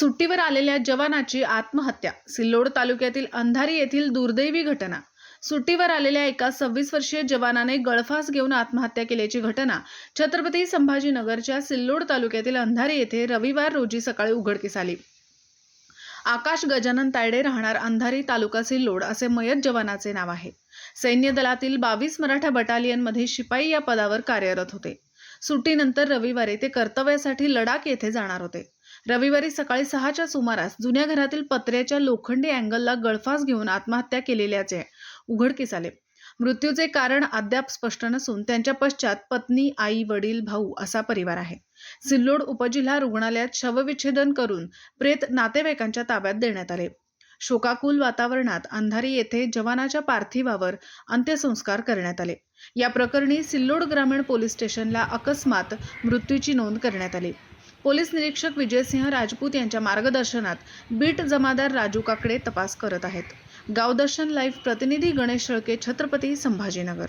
सुट्टीवर आलेल्या जवानाची आत्महत्या. सिल्लोड तालुक्यातील अंधारी येथील दुर्दैवी घटना. सुट्टीवर आलेल्या एका सव्वीस वर्षीय जवानाने गळफास घेऊन आत्महत्या केल्याची घटना छत्रपती संभाजीनगरच्या सिल्लोड तालुक्यातील अंधारी येथे रविवार रोजी सकाळी उघडकीस आली. आकाश गजानन तायडे राहणार अंधारी तालुका सिल्लोड असे मयत जवानाचे नाव आहे. सैन्य दलातील बावीस मराठा बटालियनमध्ये शिपाई या पदावर कार्यरत होते. सुट्टीनंतर रविवारी ते कर्तव्यासाठी लडाख येथे जाणार होते. रविवारी सकाळी सहाच्या सुमारास जुन्या घरातील पत्र्याच्या लोखंडी अँगलला गळफास घेऊन आत्महत्या केलेल्याचे उघडकीस आले. मृत्यूचे कारण अद्याप स्पष्ट नसून त्यांच्या पश्चात पत्नी आई वडील भाऊ असा परिवार आहे. सिल्लोड उपजिल्हा रुग्णालयात शवविच्छेदन करून प्रेत नातेवाईकांच्या ताब्यात देण्यात आले. शोकाकुल वातावरणात अंधारी येथे जवानाच्या पार्थिवावर अंत्यसंस्कार करण्यात आले. या प्रकरणी सिल्लोड ग्रामीण पोलीस स्टेशनला अकस्मात मृत्यूची नोंद करण्यात आली. पोलीस निरीक्षक विजयसिंह राजपूत यांच्या मार्गदर्शनात बीट जमादार राजू काकडे तपास करत आहेत. गावदर्शन लाईव्ह प्रतिनिधी गणेश शेळके छत्रपती संभाजीनगर.